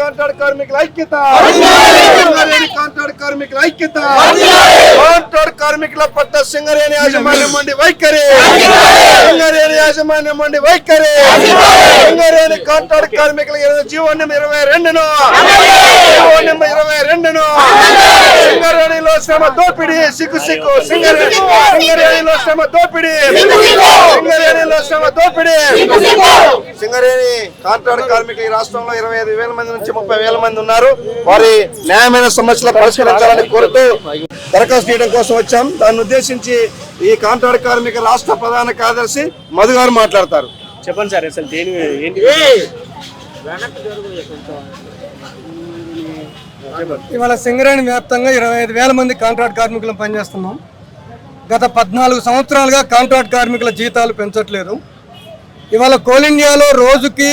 Contract కార్మికుల ఐక్యత. Contract కార్మికుల ఐక్యత. కాంట్రాక్ట్ కార్మికుల పట్ల సింగరేణి యాజమాన్యం మండి వైఖరి. సింగరేణి యాజమాన్యం వైఖరి. సింగరేణి కాంట్రాక్ట్ కార్మికుల ఇరవై జీవోన్యం ఇరవై రెండును. జీవోన్యం ఇరవై రెండును. సింగరేణిలో శ్రమ దోపిడీ సిగ్గు సిగ్గు సింగరేణి. సింగరేణిలో శ్రమ దోపిడీ. సింగరేణిలో శ్రమ దోపిడీ. సింగరేణి కాంట్రాక్ట్ కార్మికులు ఈ రాష్ట్రంలో ఇరవై ఐదు వేల మంది నుంచి ముప్పై వేల మంది ఉన్నారు. వారి న్యాయమైన సమస్యలు పరిష్కరించాలని కోరుతూ దరఖాస్తు చేయడం కోసం వచ్చాం. దాన్ని ఉద్దేశించి ఈ కాంట్రాక్ట్ కార్మిక రాష్ట్ర ప్రధాన కార్యదర్శి మధు గారు మాట్లాడతారు. చెప్పండి సార్ అసలు దేని ఏంటి? ఇవాళ సింగరేణి వ్యాప్తంగా ఇరవై ఐదు వేల మంది కాంట్రాక్ట్ కార్మికులు పనిచేస్తున్నాం. గత పద్నాలుగు సంవత్సరాలుగా కాంట్రాక్ట్ కార్మికుల జీతాలు పెంచట్లేదు. ఇవాళ కోల్ ఇండియాలో రోజుకి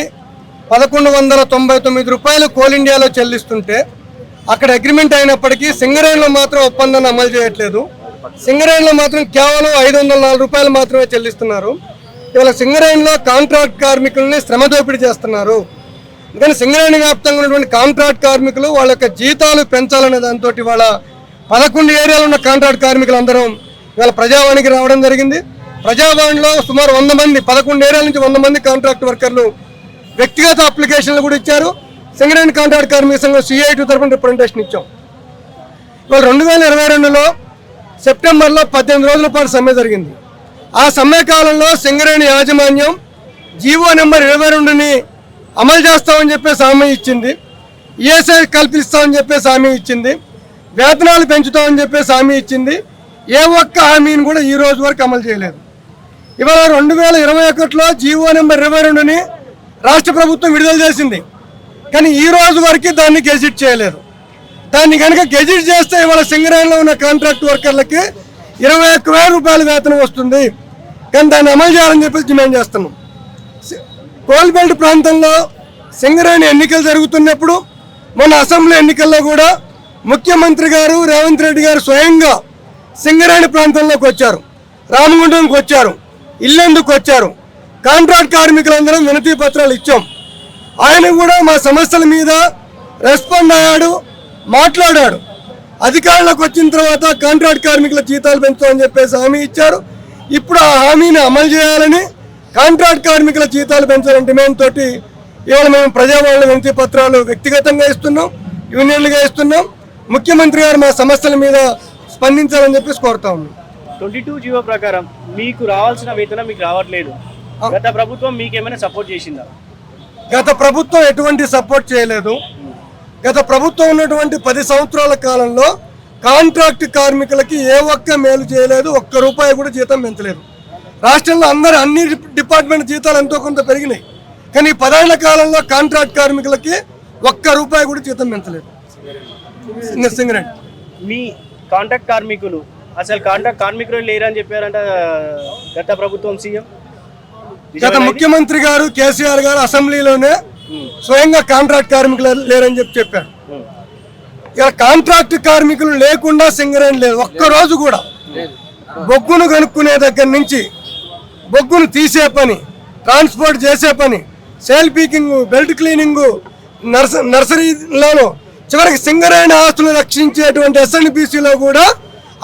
పదకొండు వందల తొంభై తొమ్మిది రూపాయలు కోల్ ఇండియాలో చెల్లిస్తుంటే అక్కడ అగ్రిమెంట్ అయినప్పటికీ సింగరేణిలో మాత్రం ఒప్పందాన్ని అమలు చేయట్లేదు. సింగరేణిలో మాత్రం కేవలం ఐదు వందల నాలుగు రూపాయలు మాత్రమే చెల్లిస్తున్నారు. ఇవాళ సింగరేణిలో కాంట్రాక్ట్ కార్మికుల్ని శ్రమ దోపిడీ చేస్తున్నారు. ఎందుకంటే సింగరేణి వ్యాప్తంగా ఉన్నటువంటి కాంట్రాక్ట్ కార్మికులు వాళ్ళ యొక్క జీతాలు పెంచాలనే దాంతో ఇవాళ పదకొండు ఏరియాలో ఉన్న కాంట్రాక్ట్ కార్మికులందరం ఇవాళ ప్రజావాణికి రావడం జరిగింది. ప్రజావాణిలో సుమారు వంద మంది పదకొండు ఏరియాల నుంచి వంద మంది కాంట్రాక్ట్ వర్కర్లు వ్యక్తిగత అప్లికేషన్లు కూడా ఇచ్చారు. సింగరేణి కాంట్రాక్ట్ కార్మిక సంఘం సిఐటి తరఫున రిప్రజెంటేషన్ ఇచ్చాం. ఇవాళ రెండు వేల ఇరవై రెండులో సెప్టెంబర్లో పద్దెనిమిది రోజుల పాటు సమ్మె జరిగింది. ఆ సమ్మె కాలంలో సింగరేణి యాజమాన్యం జీవో నెంబర్ ఇరవై రెండుని అమలు చేస్తామని చెప్పేసి హామీ ఇచ్చింది. ఈఎస్ఐ కల్పిస్తామని చెప్పేసి హామీ ఇచ్చింది. వేతనాలు పెంచుతామని చెప్పేసి హామీ ఇచ్చింది. ఏ ఒక్క హామీని కూడా ఈ రోజు వరకు అమలు చేయలేదు. ఇవాళ రెండు వేల ఇరవై ఒకటిలో జీవో నెంబర్ ఇరవై రెండుని రాష్ట్ర ప్రభుత్వం విడుదల చేసింది. కానీ ఈ రోజు వరకు దాన్ని గెజిట్ చేయలేదు. దాన్ని కనుక గెజిట్ చేస్తే ఇవాళ సింగరేణిలో ఉన్న కాంట్రాక్ట్ వర్కర్లకి ఇరవై ఒక్క వేల రూపాయల వేతనం వస్తుంది. కానీ దాన్ని అమలు చేయాలని చెప్పేసి డిమాండ్ చేస్తున్నాం. సి- కోల్బెల్ట్ ప్రాంతంలో సింగరేణి ఎన్నికలు జరుగుతున్నప్పుడు మన అసెంబ్లీ ఎన్నికల్లో కూడా ముఖ్యమంత్రి గారు రేవంత్ రెడ్డి గారు స్వయంగా సింగరేణి ప్రాంతంలోకి వచ్చారు. రామగుండంకి వచ్చారు. ఇల్లెందుకు వచ్చారు? కాంట్రాక్ట్ కార్మికులందరం వినతి పత్రాలు ఇచ్చాం. ఆయన కూడా మా సమస్యల మీద రెస్పాండ్ అయ్యాడు. మాట్లాడాడు. అధికారంలోకి వచ్చిన తర్వాత కాంట్రాక్ట్ కార్మికుల జీతాలు పెంచుతామని చెప్పేసి హామీ ఇచ్చారు. ఇప్పుడు ఆ హామీని అమలు చేయాలని కాంట్రాక్ట్ కార్మికుల జీతాలు పెంచాలని డిమాండ్ తోటి ఇవాళ మేము ప్రజావాళ్ళ వినతి పత్రాలు వ్యక్తిగతంగా ఇస్తున్నాం యూనియన్లుగా ఇస్తున్నాం. ముఖ్యమంత్రి గారు మా సమస్యల మీద స్పందించాలని చెప్పేసి కోరుతా ఉన్నాం. ట్వంటీ టూ జీవో ప్రకారం మీకు రావాల్సిన వేతనం మీకు రావట్లేదు. గత ప్రభుత్వం మీకు ఏమైనా సపోర్ట్ చేసిందా? గత ప్రభుత్వం ఎటువంటి సపోర్ట్ చేయలేదు. గత ప్రభుత్వం ఉన్నటువంటి పది సంవత్సరాల కాలంలో కాంట్రాక్ట్ కార్మికులకి ఏ ఒక్క మేలు చేయలేదు ఒక్క రూపాయి కూడా జీతం పెంచలేదు. రాష్ట్రంలో అందరు అన్ని డిప్- డిపార్ట్మెంట్ జీతాలు ఎంతో కొంత పెరిగినాయి. కానీ పదేళ్ళ కాలంలో కాంట్రాక్ట్ కార్మికులకి ఒక్క రూపాయి కూడా జీతం పెంచలేదు. సింగ- సింగరేణి. మీ కాంట్రాక్ట్ కార్మికులు అసలు కాంట్రాక్ట్ కార్మికులు లేరని చెప్పారంట గత ప్రభుత్వం సీఎం? గత ముఖ్యమంత్రి గారు కేసీఆర్ గారు అసెంబ్లీలోనే స్వయంగా కాంట్రాక్ట్ కార్మికులు లేరని చెప్పి చెప్పారు. ఇలా కాంట్రాక్ట్ కార్మికులు లేకుండా సింగరేణి లేదు. ఒక్క రోజు కూడా బొగ్గును కనుక్కునే దగ్గర నుంచి బొగ్గును తీసే పని ట్రాన్స్పోర్ట్ చేసే పని సేల్ పీకింగ్ బెల్ట్ క్లీనింగ్ నర్స నర్సరీలోనూ చివరికి సింగరేణి ఆస్తులు రక్షించేటువంటి ఎస్ఎన్బిసిలో కూడా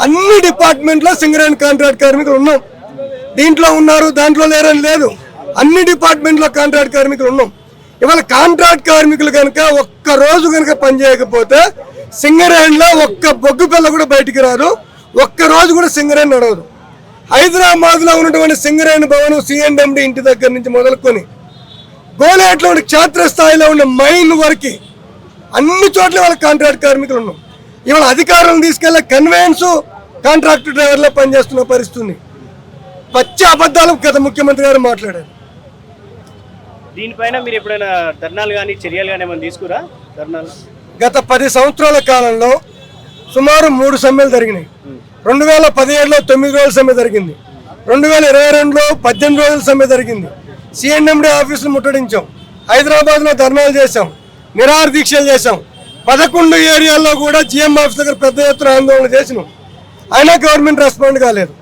అన్ని డిపార్ట్మెంట్లో సింగరేణి కాంట్రాక్ట్ కార్మికులు ఉన్నాం. దీంట్లో ఉన్నారు దాంట్లో లేరని లేదు. అన్ని డిపార్ట్మెంట్లో కాంట్రాక్ట్ కార్మికులు ఉన్నాం. ఇవాళ కాంట్రాక్ట్ కార్మికులు కనుక ఒక్క రోజు కనుక పనిచేయకపోతే సింగరేణిలో ఒక్క బొగ్గు పిల్ల కూడా బయటికి రాదు. ఒక్క రోజు కూడా సింగరేణి నడవదు. హైదరాబాద్లో ఉన్నటువంటి సింగరేణి భవనం సిఎండి ఇంటి దగ్గర నుంచి మొదలుకొని గోలేట్లో ఉండే క్షేత్రస్థాయిలో ఉండే మైన్ వరకు అన్ని చోట్ల వాళ్ళ కాంట్రాక్ట్ కార్మికులు ఉన్నాం. ఇవాళ అధికారులను తీసుకెళ్ళే కన్వేయన్స్ కాంట్రాక్ట్ డ్రైవర్లో పనిచేస్తున్న పరిస్థితి పచ్చి అబద్ధాలు గత ముఖ్యమంత్రి గారు మాట్లాడారు. దీనిపైన మీరు ఎప్పుడైనా ధర్నాలు కానీ చర్యలు కానీ ఏమైనా తీసుకురా? ధర్నాలు. గత పది సంవత్సరాల కాలంలో సుమారు మూడు సమ్మెలు జరిగినాయి. రెండు వేల పదిహేడులో తొమ్మిది రోజుల సమ్మె జరిగింది. రెండు వేల ఇరవై రెండులో పద్దెనిమిది రోజుల సమ్మె జరిగింది. సిఎన్ఎండి ఆఫీసులు ముట్టడించాం. హైదరాబాద్లో ధర్నాలు చేశాం. నిరాహార దీక్షలు చేశాం. పదకొండు ఏరియాల్లో కూడా జిఎం ఆఫీస్ దగ్గర పెద్ద ఎత్తున ఆందోళన చేసినాం. అయినా గవర్నమెంట్ రెస్పాండ్ కాలేదు.